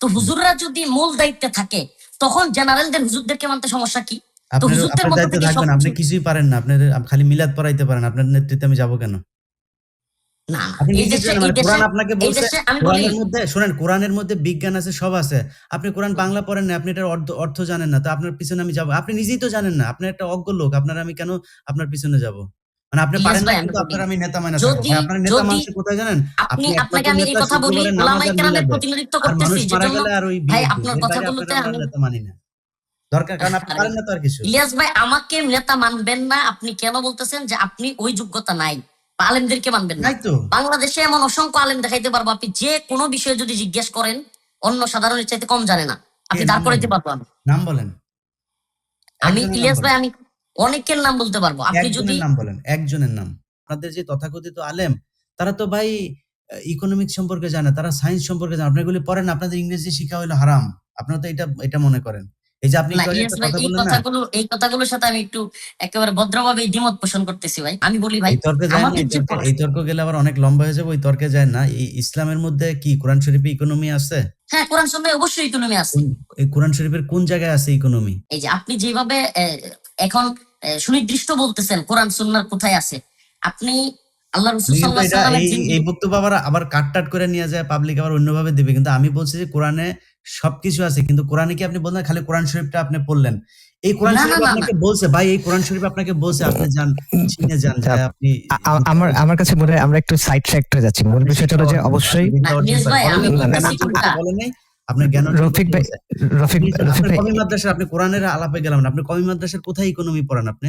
তো হুজুররা যদি মূল দায়িত্বে থাকে তখন জেনারেলদের হুজুরদেরকে মানতে সমস্যা কি? আপনি কিছুই পারেন না আপনার খালি মিলাদ পড়াইতে পারেন আপনার নেতৃত্বে আমি যাব কেন? মানে কোরআনের মধ্যে শুনেন কোরআনের মধ্যে বিজ্ঞান আছে সব আছে। আপনি কোরআন বাংলা পড়েন না আপনি এটার অর্থ অর্থ জানেন না তো আপনার পিছনে আমি যাব। আপনি নিজেই তো জানেন না আপনি একটা অজ্ঞ লোক আপনার আমি কেন আপনার পিছনে যাব? মানে আপনি পারেন না কিন্তু আপনার আমি নেতা মানে যদি- আপনার নেতা মানুষ কোথায় জানেন আপনি আপনি আপনাকে আমি এই কথা বলি ওলামায়ে কেরামের প্রতিনিধিত্ব করতেছি যেজন্য ভাই আপনার কথাগুলোতে আমি নেতা মানি না। দরকার কারণ আপনি পারেন না তো আর কিছু। ইলিয়াস ভাই আমাকে নেতা মানবেন না আপনি কেন বলতেছেন যে আপনি ওই যোগ্যতা নাই? আলেমদেরকে মানবেন না। বাংলাদেশে এমন অসংখ্য আলেম দেখাইতে পারব আপনি যে কোনো বিষয়ে যদি জিজ্ঞেস করেন অন্য সাধারণের চাইতে কম জানে না। আপনি দাঁড় করাইতে পারব নাম বলেন। আমি ইলিয়াস ভাই আমি অনেকের নাম বলতে পারব। আপনি যদি নাম বলেন একজনের নাম। আপনাদের যে তথাকথিত আলেম তারা তো ভাই ইকোনমিক সম্পর্কে জানে তারা সায়েন্স সম্পর্কে জানে। আপনার এগুলি পড়েন আপনাদের ইংরেজি শিখা হলো হারাম। আপনারা তো এটা এটা মনে করেন। এই যে আপনি এই কথাগুলো এই কথাগুলোর সাথে আমি একটু একেবারে ভদ্রভাবে দ্বিমত পোষণ করতেছি ভাই। আমি বলি ভাই তর্কে যায় এই তর্কে- এই তর্ক গেলে আবার অনেক লম্বা হয়ে যাবে ওই তর্কে যায় না। ইসলামের মধ্যে কি কোরআন শরীফে ইকোনমি আছে? হ্যাঁ কোরআন সন্ন্যায় অবশ্যই ইকোনমি আছে। এই কোরআন শরীফের কোন জায়গায় আছে ইকোনমি এই যে আপনি যেভাবে এখন সুনির্দিষ্ট বলতেছেন কোরআন সুন্নার কোথায় আছে? আপনি আল্লাহ রসুল কিন্তু সাল্লাহ এটা সাল্লামের এই বক্তব্য আবার আবার কাট করে নিয়ে যায় পাবলিক আবার অন্যভাবে দিবে। কিন্তু আমি বলছি যে কোরআনে সবকিছু আছে কিন্তু কোরআনে কি আপনি বললেন? খালি কোরআন শরীফটা আপনি পড়লেন। এই কোরআন শরীফ আপনাকে বলছে ভাই এই কোরআন শরীফ আপনাকে বলছে আপনি যান চীনে যান যায় আপনি আমার আমার কাছে মনে হয় আমরা একটু সাইড ট্র্যাক হয়ে যাচ্ছি। মূল বিষয়টা হলো যে অবশ্যই নাই। আপনার জ্ঞান রফিক ভাই রফিক আপনি রফিক ভাই মাদ্রাসা আপনি কোরআনের আলাপে গেলাম না আপনি কমি মাদ্রাসার কোথায় ইকোনমি পড়ান আপনি?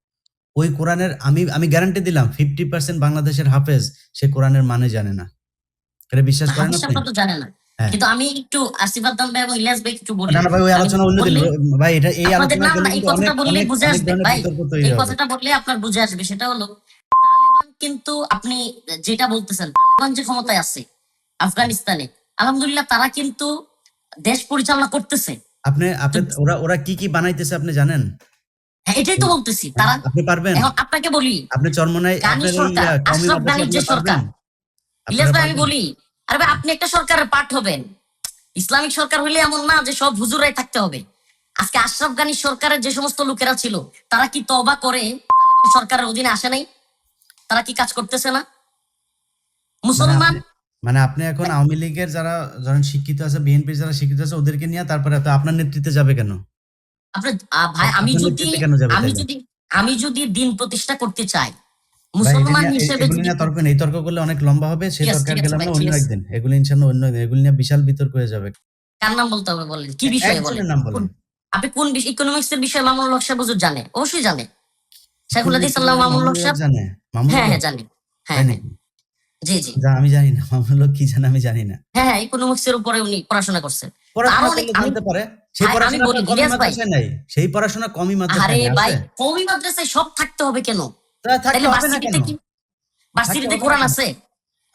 ওই কোরআনের আমি আমি গ্যারান্টি দিলাম ফিফটি পার্সেন্ট বাংলাদেশের হাফেজ সে কোরআনের মানে জানে না। এটা বিশ্বাস করেন আপনি? হ্যাঁ। কিন্তু আমি একটু আশীর্বাদ দান ভাই এবং ইলিয়াস ভাই একটু বলি। না না ভাই ওই আলোচনা অন্য দিন। ভাই এটা এই আলোচনা না, গেলে না, এই কথাটা বললেই বুঝে আসবে, ভাই। এই কথাটা বললে আপনার বুঝে আসবে। সেটা হলো তালেবান কিন্তু আপনি যেটা বলতেছেন তালেবান যে ক্ষমতায় আছে আফগানিস্তানে আলহামদুলিল্লাহ তারা কিন্তু দেশ পরিচালনা করতেছে। আপনি আপনি ওরা ওরা কি কি বানাইতেছে আপনি জানেন? হ্যাঁ, এটাই তো বলতেছি। তারা আপনি পারবেন। এখন আপনাকে বলি আপনি চরমনাই গানি সরকার, আশরাফ গানির যে সরকার, ইলিয়াস ভাই আমি বলি আরে ভাই আপনি একটা সরকারের পাঠ হবেন। ইসলামিক সরকার হলে এমন না যে সব হুজুরাই থাকতে হবে। আজকে আশরাফ গানি সরকারের যে সমস্ত লোকেরা ছিল তারা কি তবা করে সরকারের অধীনে আসে নাই? তারা কি কাজ করতেছে না? মুসলমান মানে আপনি- মানে এখন আওয়ামী লীগের যারা ধরেন শিক্ষিত আছে বিএনপির যারা শিক্ষিত আছে ওদেরকে নিয়ে তারপরে আপনার নেতৃত্বে যাবে কেন? আপনার ভাই আমি যদি আমি যদি আমি যদি দিন প্রতিষ্ঠা করতে চাই মুসলমান হিসেবে এগুলি যদি নিয়ে তর্ক নেই। তর্ক করলে অনেক লম্বা হবে সেই Yes, তর্ক ঠিক আছে গেলাম না অন্য একদিন এগুলি ইনশাল্লাহ অন্য একদিন এগুলি নিয়ে বিশাল বিতর্ক হয়ে যাবে। কার নাম বলতে হবে বলেন? কি বিষয়ে বলেন? নাম বলেন। আপনি কোন ইকোনমিক্স এর বিষয়ে মামুন হক সাহেব হুজুর জানে? অবশ্যই জানে। শেখুল হাদিস আল্লাহ মামুন হক সাহেব? জানে। হ্যাঁ হ্যাঁ জানি। হ্যাঁ হ্যাঁ? জি জি। আমি জানি না। হক কি জানে আমি জানি না। হ্যাঁ হ্যাঁ ইকোনমিক্স এর উপরে উনি পড়াশোনা করছেন। পড়াশোনা অনেক- করলে আমি- জানতে পারে সেই পড়াশোনা আমি বলি, আপনার কমি মাদ্রাসায় নাই সেই পড়াশোনা কমি মাদ্রাসায় নাই, ভাই আছে? মাদ্রাসায় সব থাকতে হবে কেন? তাহলে ভার্সিটিতে কি ভার্সিটিতে কোরআন আছে?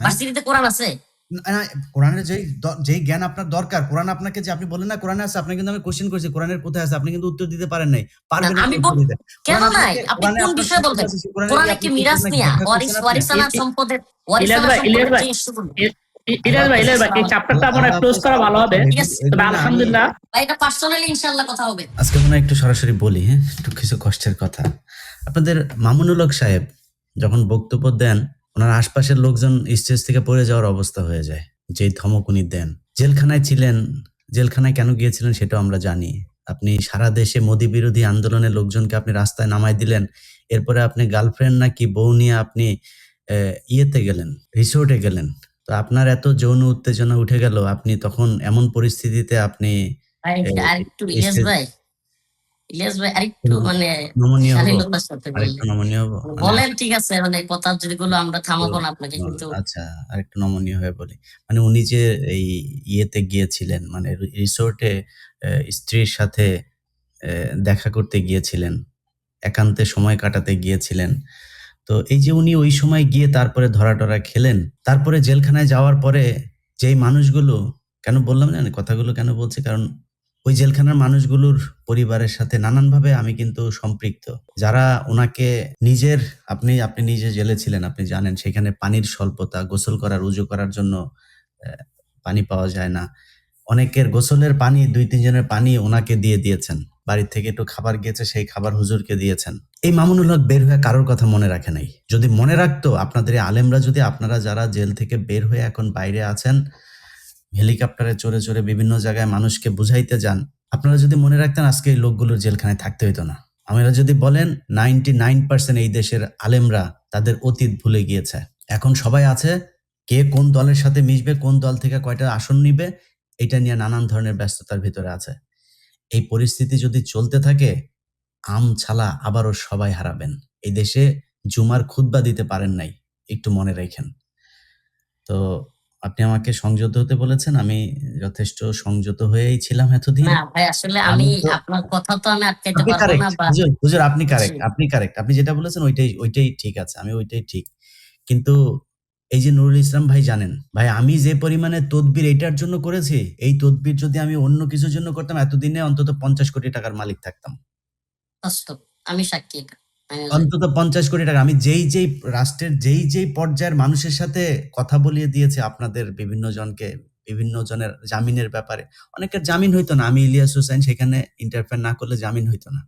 ভার্সিটিতে কোরআন আছে? না, না, কোরআনের যেই যেই জ্ঞান আপনার দরকার কোরআন আপনাকে যে আপনি বলেন না কোরআনে আছে আপনাকে কিন্তু আমি কোশ্চেন করছি কোরআনের কোথায় আছে আপনি কিন্তু উত্তর দিতে পারেন নাই পারবেন না, না আমি উত্তর বল- দিতে। কেন নাই? আপনি কোন আপনার বিষয়ে বলবেন? কোরআনে কোরআনে কি মিরাজ নিয়া? ওয়ারিস ওয়ারিসানা ই- ই- সম্পদের ওয়ারিসানা ইলিয়াস ভাই, ইলিয়াস সম্পদের ভাই। যে ইস্যুগুলো। ই- ইলিয়াস ভাই ইলিয়াস ভাই এই চ্যাপ্টারটা ক্লোজ করা ভালো হবে। এগুলি- Yes, এগুলি তবে না, আমি- আলহামদুলিল্লাহ। ভাই এটা পার্সোনালি ইনশাআল্লাহ কথা হবে। আজকে মনে একটু সরাসরি বলি হ্যাঁ? একটু কিছু কষ্টের কথা। আপনাদের মামুনুল হক সাহেব যখন বক্তব্য দেন ওনার আশপাশের লোকজন স্টেজ থেকে পড়ে যাওয়ার অবস্থা হয়ে যায় যেই ধমক উনি দেন। জেলখানায় ছিলেন জেলখানায় কেন গিয়েছিলেন সেটাও আমরা জানি। আপনি সারা দেশে মোদি বিরোধী আন্দোলনের লোকজনকে আপনি রাস্তায় নামাই দিলেন এরপরে আপনি গার্লফ্রেন্ড নাকি বউ নিয়ে আপনি আহ, ইয়েতে গেলেন রিসোর্টে গেলেন। তো আপনার এত যৌন উত্তেজনা উঠে গেল আপনি তখন এমন পরিস্থিতিতে আপনি আরেকটু ইলিয়াস ভাই ইলিয়াস ভাই আরেকটু মানে শালীনতার সাথে মানে বলেন ঠিক আছে মানে কথা যদি আমরা থামাবো না আপনাকে কিন্তু আচ্ছা আরেকটু নমনীয় হয়ে বলি। মানে উনি যে এই ইয়েতে গিয়েছিলেন মানে রিসোর্টে স্ত্রীর সাথে দেখা করতে গিয়েছিলেন একান্তে সময় কাটাতে গিয়েছিলেন তো এই যে উনি ওই সময় গিয়ে তারপরে ধরা টরা খেলেন, তারপরে জেলখানায় যাওয়ার পরে যেই মানুষগুলো, কেন বললাম জানেন কথাগুলো কেন বলছে? কারণ ওই জেলখানার মানুষগুলোর পরিবারের সাথে নানানভাবে আমি কিন্তু সম্পৃক্ত। যারা ওনাকে নিজের, আপনি আপনি নিজে জেলে ছিলেন, আপনি জানেন, সেখানে পানির স্বল্পতা, গোসল করার, উজু করার জন্য পানি পাওয়া যায় না। অনেকের গোসলের পানি, দুই, তিনজনের পানি ওনাকে দিয়ে দিয়েছেন। বাড়ির থেকে একটু খাবার গিয়েছে, সেই খাবার হুজুরকে দিয়েছেন। এই মামুনুল হক বের হয়ে কারোর কথা মনে রাখে নাই। যদি মনে রাখতো, আপনাদের আলেমরা যদি আপনারা যারা জেল থেকে বের হয়ে এখন বাইরে আছেন, হেলিকপ্টারে চড়ে চড়ে বিভিন্ন জায়গায় মানুষকে বুঝাইতে যান, আপনারা যদি মনে রাখতেন আজকে এই লোকগুলোর জেলখানায় থাকতে হইতো না। আমরা যদি বলেন নাইনটি নাইন পার্সেন্ট এই দেশের আলেমরা তাদের অতীত ভুলে গিয়েছে। এখন সবাই আছে, কে কোন দলের সাথে মিশবে, কোন দল থেকে কয়টা আসন নিবে, এটা নিয়ে নানান ধরনের ব্যস্ততার ভিতরে আছে। এই পরিস্থিতি যদি চলতে থাকে আম ছালা আবারও সবাই হারাবেন। এই দেশে জুমার খুতবা দিতে পারেন নাই একটু মনে রাখেন। তো আপনি আমাকে সংযত হতে বলেছেন আমি যথেষ্ট সংযত হয়েই ছিলাম এতদিন। না ভাই আসলে আমি আপনার কথা তো আমি আটকাইতে আপনি পারব না হুজুর হুজুর আপনি কারেক্ট আপনি কারেক্ট আপনি যেটা বলেছেন ওইটাই ওইটাই ঠিক আছে আমি ওইটাই ঠিক। কিন্তু এই যে নুরুল ইসলাম ভাই জানেন ভাই আমি যে পরিমাণে তদবির এটার জন্য করেছি এই তদবির যদি আমি অন্য কিছুর জন্য করতাম এতদিনে অন্তত পঞ্চাশ কোটি টাকার মালিক থাকতাম। বাস্তব আমি সাক্ষী এটা। অন্তত পঞ্চাশ কোটি টাকা। আমি যেই যেই রাষ্ট্রের যেই যেই পর্যায়ের মানুষের সাথে কথা বলিয়ে দিয়েছে আপনাদের বিভিন্ন জনকে, বিভিন্ন জনের জামিনের ব্যাপারে, অনেকের জামিন হইতো না। আমি ইলিয়াস হোসেন, সেখানে ইন্টারফেয়ার না করলে জামিন হইতো না।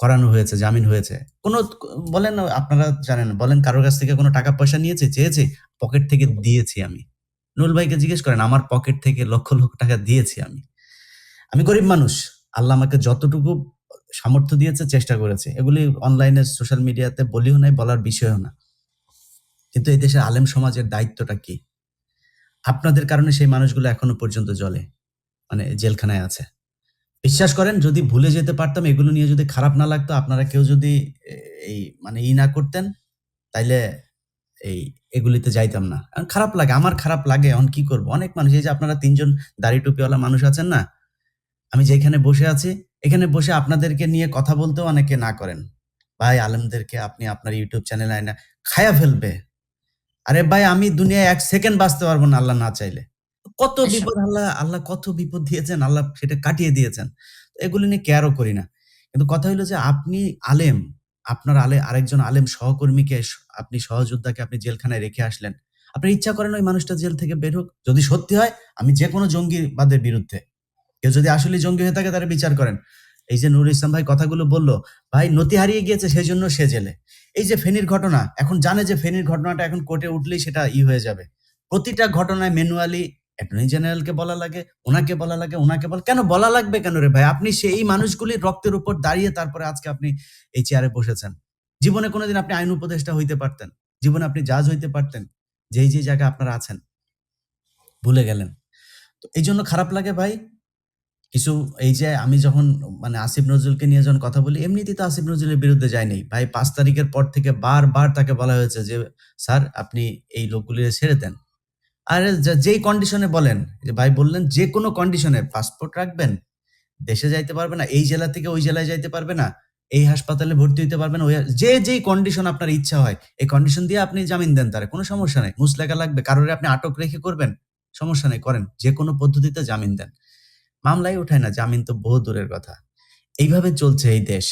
করানো হয়েছে, জামিন হয়েছে। কোনো বলেন আপনারা জানেন, বলেন কারোর কাছ থেকে কোনো টাকা পয়সা নিয়েছে, চেয়েছে? পকেট থেকে দিয়েছি আমি। নুরুল ভাইকে জিজ্ঞেস করেন, আমার পকেট থেকে লক্ষ লক্ষ টাকা দিয়েছি আমি। আমি গরিব মানুষ। আল্লাহ আমাকে যতটুকু সামর্থ্য দিয়েছে, চেষ্টা করেছে। এগুলি অনলাইনে সোশ্যাল মিডিয়াতে বলিও নাই, বলার বিষয়ও না। কিন্তু এই দেশের আলেম সমাজের দায়িত্বটা কি? আপনাদের কারণে সেই মানুষগুলো এখনও পর্যন্ত জলে মানে জেলখানায় আছে। বিশ্বাস করেন, যদি ভুলে যেতে পারতাম, এগুলো নিয়ে যদি খারাপ না লাগতো, আপনারা কেউ যদি এই মানে ই না করতেন, তাইলে এই, এগুলিতে যাইতাম না। খারাপ লাগে, আমার খারাপ লাগে, এখন কি করব? অনেক মানুষ, এই যে আপনারা তিনজন দাড়ি টুপিওয়ালা মানুষ আছেন না, আমি যেখানে বসে আছি এখানে বসে আপনাদেরকে নিয়ে কথা বলতেও অনেকে না করেন। ভাই আলমদেরকে আপনি আপনার ইউটিউব চ্যানেলে আয়না খায়া ফেলবে। আরে ভাই আমি দুনিয়ায় এক সেকেন্ড বাঁচতে পারব না আল্লাহ না চাইলে। কত বিপদ আল্লাহ আল্লাহ কত বিপদ দিয়েছেন আল্লাহ সেটা কাটিয়ে দিয়েছেন। এগুলি নিয়ে কেয়ারও করি না। কিন্তু কথা হলো যে আপনি আলেম আপনার আলে আরেকজন আলেম সহকর্মীকে আপনি সহযোদ্ধাকে আপনি জেলখানায় রেখে আসলেন। আপনার ইচ্ছা করেন ওই মানুষটা জেল থেকে বের হোক। যদি সত্যি হয় আমি যে কোনো জঙ্গিবাদের বিরুদ্ধে। কেউ যদি আসলে জঙ্গি হয়ে থাকে, তারা বিচার করেন। এই যে নুরুল ইসলাম ভাই কথাগুলো বলল, ভাই নতি হারিয়ে গিয়েছে সেই জন্য সে জেলে। এই যে ফেনীর ঘটনা, এখন জানে যে ফেনীর ঘটনাটা এখন কোর্টে উঠলেই সেটা ই হয়ে যাবে। প্রতিটা ঘটনায় ম্যানুয়ালি অ্যাটর্নি জেনারেলকে বলা লাগে, ওনাকে বলা লাগে, ওনাকে বলা, কেন বলা লাগবে কেন রে ভাই? আপনি সেই মানুষগুলির রক্তের উপর দাঁড়িয়ে তারপরে আজকে আপনি এই চেয়ারে বসেছেন। জীবনে কোনোদিন আপনি আইন উপদেষ্টা হইতে পারতেন, জীবনে আপনি জাজ হইতে পারতেন, যেই যে জায়গায় আপনারা আছেন। ভুলে গেলেন। তো এই জন্য খারাপ লাগে ভাই কিছু এই যে আমি যখন মানে আসিফ নজরুলকে নিয়ে যখন কথা বলি, এমনিতেই তো আসিফ নজরুলের বিরুদ্ধে যায়নি ভাই, পাঁচ তারিখের পর থেকে বারবার তাকে বলা হয়েছে যে, স্যার, আপনি এই লোকগুলি ছেড়ে দেন। আর যেই কন্ডিশনে বলেন, যে ভাই বললেন, যে কোনো কন্ডিশনে পাসপোর্ট রাখবেন, দেশে যাইতে পারবে না, এই জেলা থেকে ওই জেলায় যাইতে পারবে না, এই হাসপাতালে ভর্তি হইতে পারবে না। ওই, যে যেই কন্ডিশন আপনার ইচ্ছা হয়, এই কন্ডিশন দিয়ে আপনি জামিন দেন তারে, কোনো সমস্যা নেই। মুসলেখা লাগবে, কারোর আপনি আটক রেখে করবেন, সমস্যা নেই, করেন। যে কোনো পদ্ধতিতে জামিন দেন। মামলাই ওঠায় না জামিন তো বহু দূরের কথা। এইভাবে চলছে এই দেশ।